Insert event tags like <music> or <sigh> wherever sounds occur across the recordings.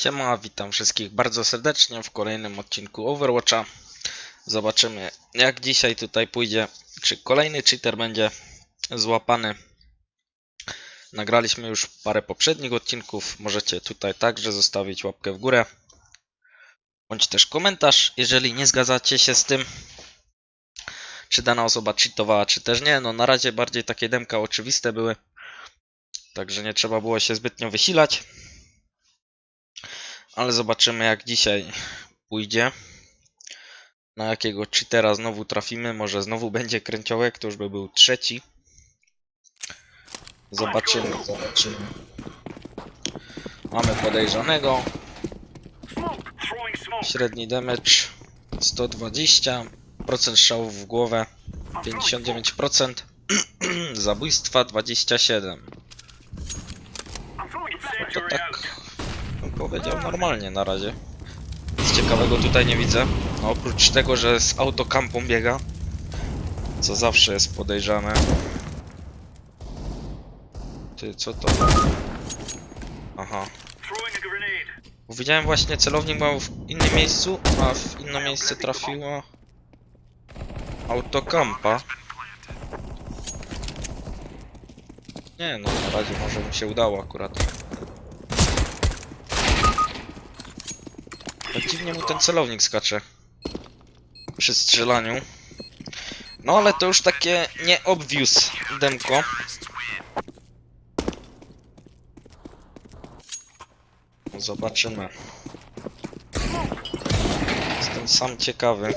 Siema, witam wszystkich bardzo serdecznie w kolejnym odcinku Overwatcha. Zobaczymy jak dzisiaj tutaj pójdzie, czy kolejny cheater będzie złapany. Nagraliśmy już parę poprzednich odcinków, możecie tutaj także zostawić łapkę w górę. Bądź też komentarz, jeżeli nie zgadzacie się z tym, czy dana osoba cheatowała, czy też nie. No na razie bardziej takie demka oczywiste były, także nie trzeba było się zbytnio wysilać. Ale zobaczymy jak dzisiaj pójdzie. Na jakiego cheatera znowu trafimy. Może znowu będzie kręciołek, to już by był trzeci. Zobaczymy, zobaczymy. Mamy podejrzanego. Średni damage 120. Procent strzałów w głowę 59%. <clears throat> Zabójstwa 27. To tak bym powiedział normalnie na razie. Nic ciekawego tutaj nie widzę. No, oprócz tego, że z autokampą biega. Co zawsze jest podejrzane. Ty, co to? Aha. Widziałem właśnie celownik był w innym miejscu, a w inne miejsce trafiła autokampa. Nie no, na razie może mi się udało akurat. Tak dziwnie mu ten celownik skacze. Przy strzelaniu. No ale to już takie nie obvious demko. Zobaczymy. Jestem sam ciekawy.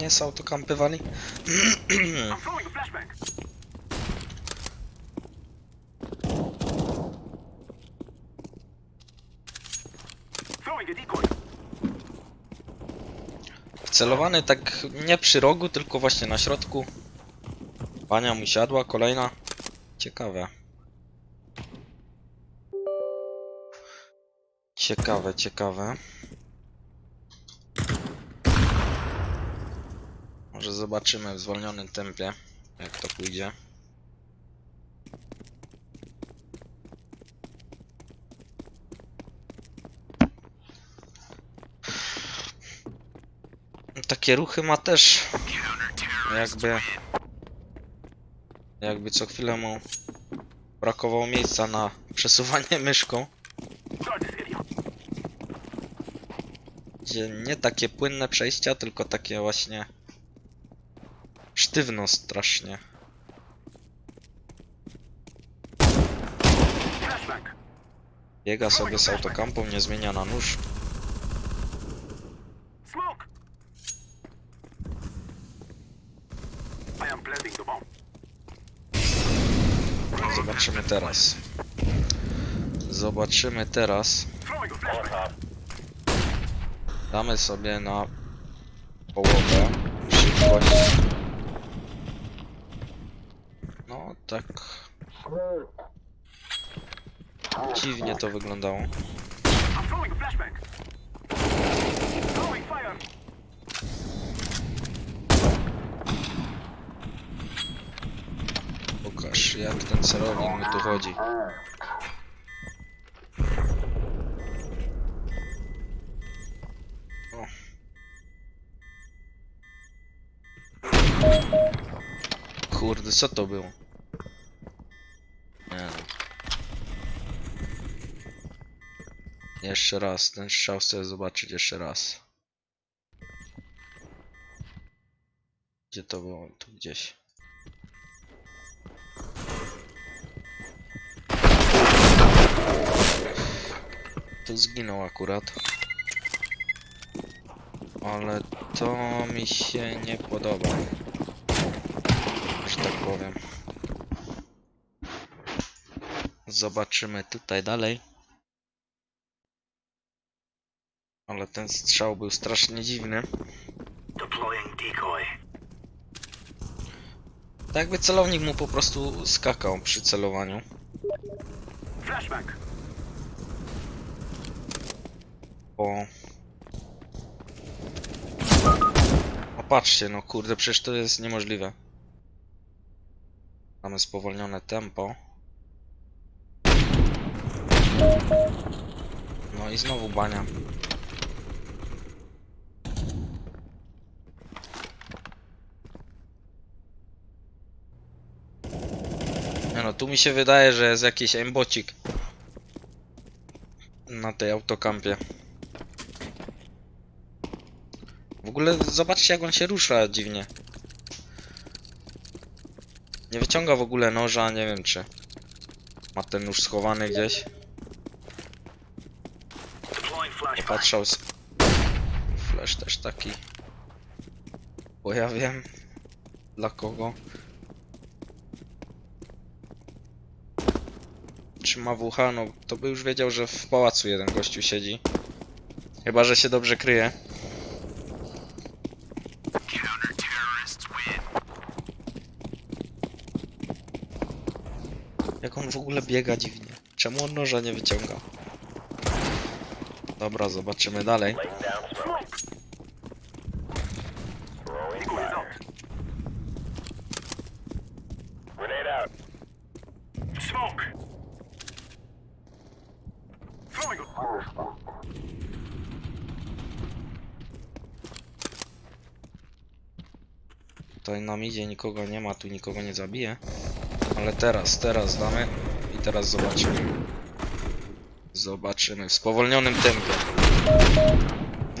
Same banie z autokampywali? <clears throat> Celowany tak nie przy rogu, tylko właśnie na środku. Bania mu siadła, kolejna. Ciekawe. Ciekawe, ciekawe. Może zobaczymy w zwolnionym tempie, jak to pójdzie. Takie ruchy ma też. Jakby. Jakby co chwilę mu brakowało miejsca na przesuwanie <laughs> myszką. Gdzie nie takie płynne przejścia, tylko takie właśnie sztywno strasznie. Biega sobie z autokampą, nie zmienia na nóż. Zobaczymy teraz. Zobaczymy teraz. Damy sobie na połowę szybkość. Tak. Dziwnie to wyglądało. Pokaż jak ten celownik mi tu chodzi. Kurde, co to było? Jeszcze raz, ten strzał chcę zobaczyć jeszcze raz. Gdzie to było? Tu gdzieś. Tu zginął akurat. Ale to mi się nie podoba. Że tak powiem. Zobaczymy tutaj dalej. Ale ten strzał był strasznie dziwny. Tak jakby celownik mu po prostu skakał przy celowaniu. O, patrzcie, no kurde, przecież to jest niemożliwe. Mamy spowolnione tempo. No i znowu bania. Tu mi się wydaje, że jest jakiś aimbocik na tej autokampie. W ogóle zobaczcie jak on się rusza dziwnie. Nie wyciąga w ogóle noża, nie wiem czy ma ten nóż schowany gdzieś. Patrzał z... Flash też taki. Bo ja wiem dla kogo. Trzyma w ucha, no to by już wiedział, że w pałacu jeden gościu siedzi. Chyba, że się dobrze kryje. Jak on w ogóle biega dziwnie. Czemu on noża nie wyciąga? Dobra, zobaczymy dalej. Nam idzie, nikogo nie ma, tu nikogo nie zabije. Ale teraz, teraz damy i teraz zobaczymy. Zobaczymy w spowolnionym tempie.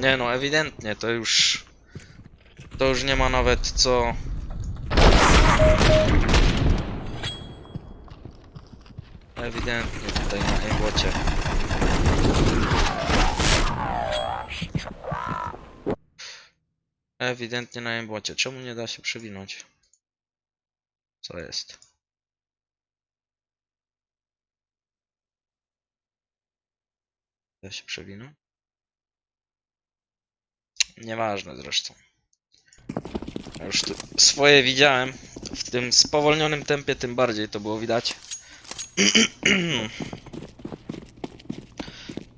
Nie no, ewidentnie, to już... To już nie ma nawet co... Ewidentnie tutaj na aimbotcie. Ewidentnie na aimbotcie. Czemu nie da się przewinąć? Co jest? Da się przewinąć? Nieważne zresztą. Ja już tu swoje widziałem. W tym spowolnionym tempie tym bardziej to było widać. <clears throat>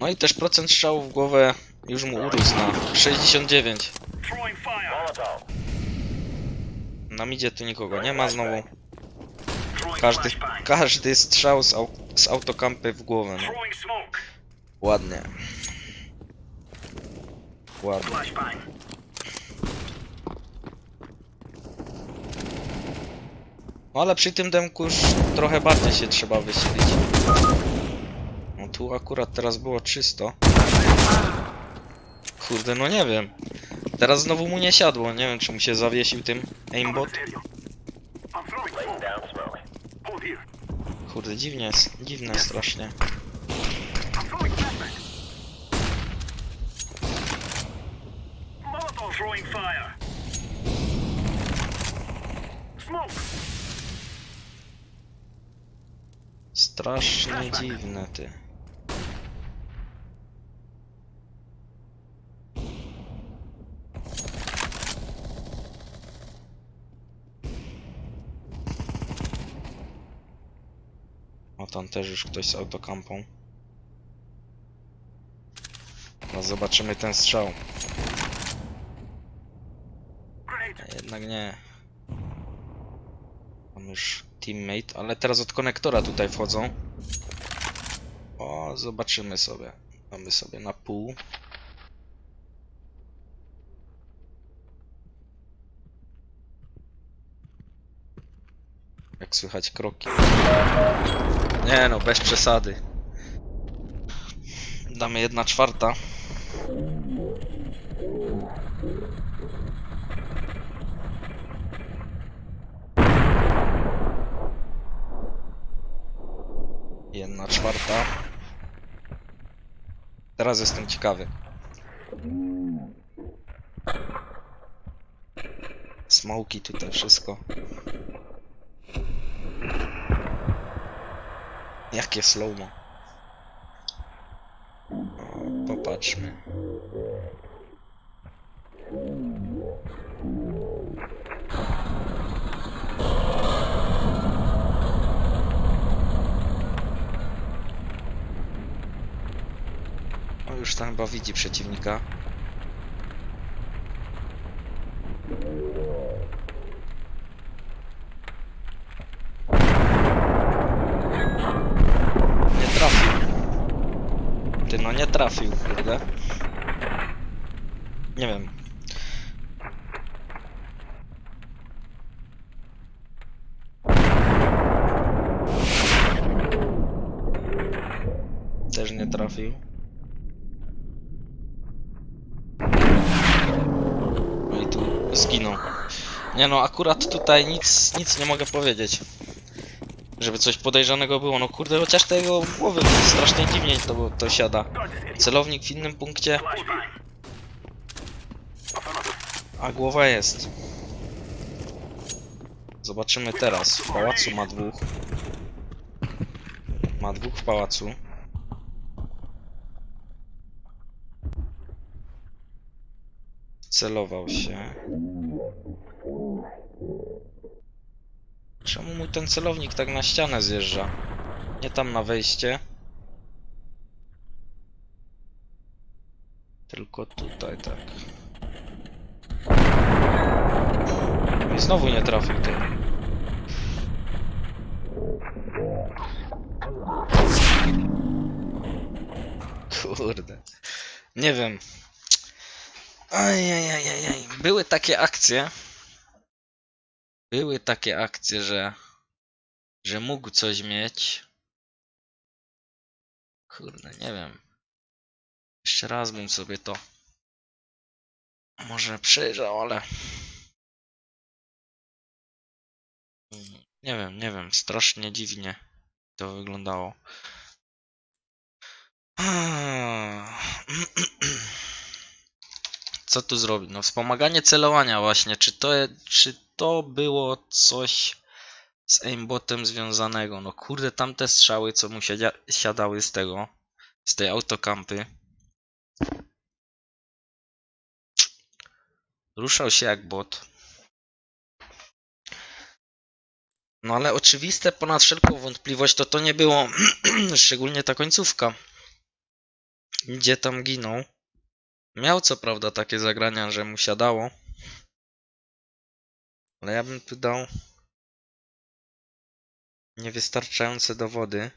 No i też procent strzałów w głowę już mu urósł na 69. Throwing fire. Na midzie tu nikogo nie ma znowu. Throwing Każdy, flashbang. każdy strzał z, au, z autokampy w głowę. No. Throwing smoke. Ładnie. Ładnie. Flashbang. No ale przy tym demku już trochę bardziej się trzeba wysilić. No tu akurat teraz było czysto. Kurde, no nie wiem. Teraz znowu mu nie siadło. Nie wiem, czy mu się zawiesił tym aimbot. Kurde, dziwnie jest. Dziwne strasznie. Strasznie dziwne, ty. Też już ktoś z autokampą. No zobaczymy ten strzał. A Jednak nie. Mam już teammate, ale teraz od konektora tutaj wchodzą. O, zobaczymy sobie. Mamy sobie na pół. Jak słychać kroki. Nie no, bez przesady. Damy jedna czwarta. Jedna czwarta. Teraz jestem ciekawy. Smoki tutaj wszystko. Jakie slowmo. Popatrzmy. O, już tam chyba widzi przeciwnika. Trafił, kurde. Nie wiem. Też nie trafił. No i tu zginął. Nie no, akurat tutaj nic, nic nie mogę powiedzieć. Żeby coś podejrzanego było. No kurde, chociaż te jego głowy strasznie dziwnie to, to siada. Celownik w innym punkcie, a głowa jest. Zobaczymy teraz. W pałacu ma dwóch. Ma dwóch w pałacu. Celował się. Czemu mu ten celownik tak na ścianę zjeżdża? Nie tam na wejście. Tylko tutaj, tak. I znowu nie trafił ty. Kurde. Nie wiem. Ajajajajaj. Były takie akcje. Były takie akcje, że że mógł coś mieć. Kurde, nie wiem. Jeszcze raz bym sobie to może przejrzał, ale nie wiem, nie wiem, strasznie dziwnie to wyglądało. Co tu zrobić? No wspomaganie celowania właśnie. Czy to, czy to było coś z aimbotem związanego? No kurde, tamte strzały, co mu siadzia, siadały z tego, z tej autokampy. Ruszał się jak bot. No ale oczywiste ponad wszelką wątpliwość to to nie było, <clears throat> szczególnie ta końcówka, gdzie tam ginął. Miał co prawda takie zagrania, że mu siadało, ale ja bym tu dał niewystarczające dowody.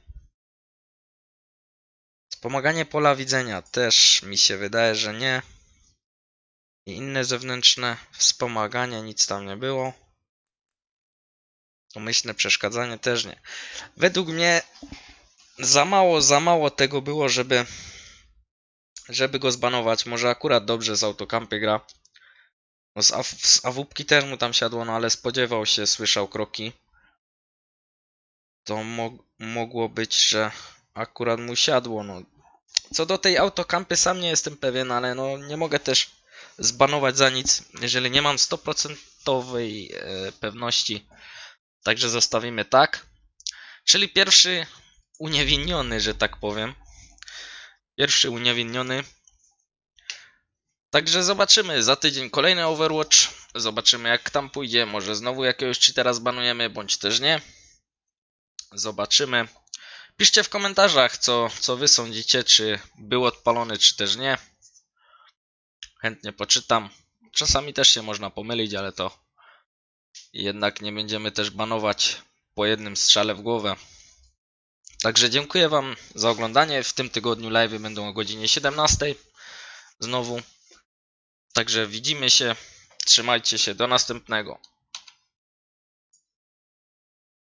Wspomaganie pola widzenia też mi się wydaje, że nie. I inne zewnętrzne wspomaganie, nic tam nie było. Umyślne przeszkadzanie też nie. Według mnie za mało, za mało tego było, żeby żeby go zbanować. Może akurat dobrze z autokampy gra. No z, AW, z AWP też mu tam siadło, no ale spodziewał się, słyszał kroki. To mo mogło być, że akurat mu siadło. No. Co do tej autokampy sam nie jestem pewien, ale no nie mogę też zbanować za nic, jeżeli nie mam 100% e, pewności. Także zostawimy tak. Czyli pierwszy uniewinniony, że tak powiem. Pierwszy uniewinniony. Także zobaczymy za tydzień kolejny Overwatch. Zobaczymy jak tam pójdzie. Może znowu jakiegoś cheatera zbanujemy, bądź też nie. Zobaczymy. Piszcie w komentarzach, co, co wy sądzicie, czy był odpalony, czy też nie. Chętnie poczytam. Czasami też się można pomylić, ale to jednak nie będziemy też banować po jednym strzale w głowę. Także dziękuję Wam za oglądanie. W tym tygodniu live będą o godzinie 17. Znowu. Także widzimy się. Trzymajcie się. Do następnego.